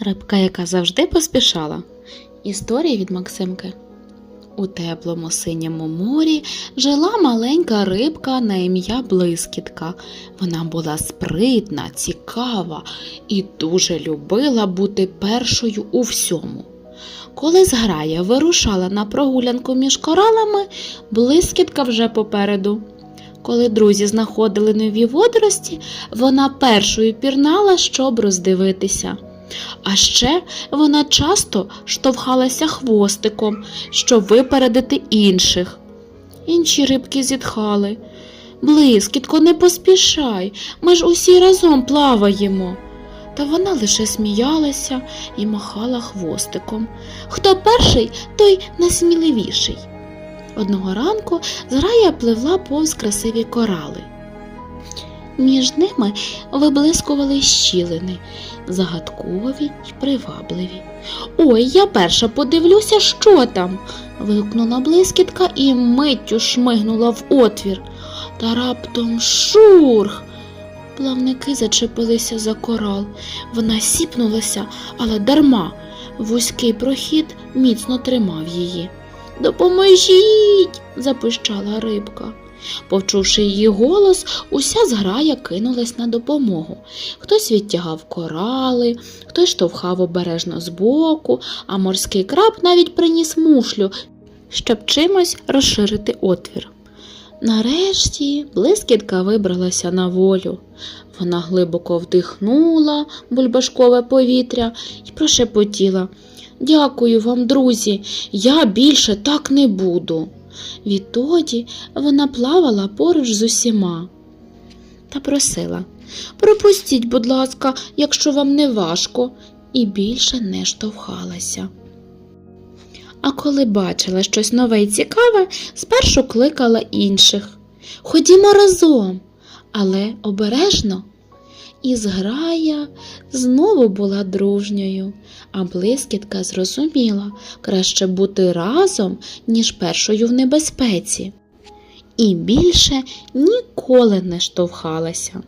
Рибка, яка завжди поспішала. Історія від Максимки. У теплому синьому морі жила маленька рибка на ім'я Блискітка. Вона була спритна, цікава і дуже любила бути першою у всьому. Коли зграя вирушала на прогулянку між коралами, блискітка вже попереду. Коли друзі знаходили нові водорості, вона першою пірнала, щоб роздивитися. А ще вона часто штовхалася хвостиком, щоб випередити інших. Інші рибки зітхали. Блискітко, не поспішай, ми ж усі разом плаваємо. Та вона лише сміялася і махала хвостиком. Хто перший, той найсміливіший. Одного ранку зграя пливла повз красиві корали. Між ними виблискували щілини, загадкові й привабливі. Ой, я перша подивлюся, що там. вигукнула блискітка і миттю шмигнула в отвір. Та раптом шурх. Плавники зачепилися за корал. Вона сіпнулася, але дарма. Вузький прохід міцно тримав її. Допоможіть. запищала рибка. Почувши її голос, уся зграя кинулась на допомогу. Хтось відтягав корали, хтось штовхав обережно збоку, а морський краб навіть приніс мушлю, щоб чимось розширити отвір. Нарешті блискітка вибралася на волю. Вона глибоко вдихнула бульбашкове повітря і прошепотіла Дякую вам, друзі, я більше так не буду. Відтоді вона плавала поруч з усіма та просила Пропустіть, будь ласка, якщо вам не важко, і більше не штовхалася. А коли бачила щось нове і цікаве, спершу кликала інших. Ходімо разом, але обережно. І зграя знову була дружньою, а блискітка зрозуміла краще бути разом, ніж першою в небезпеці. І більше ніколи не штовхалася.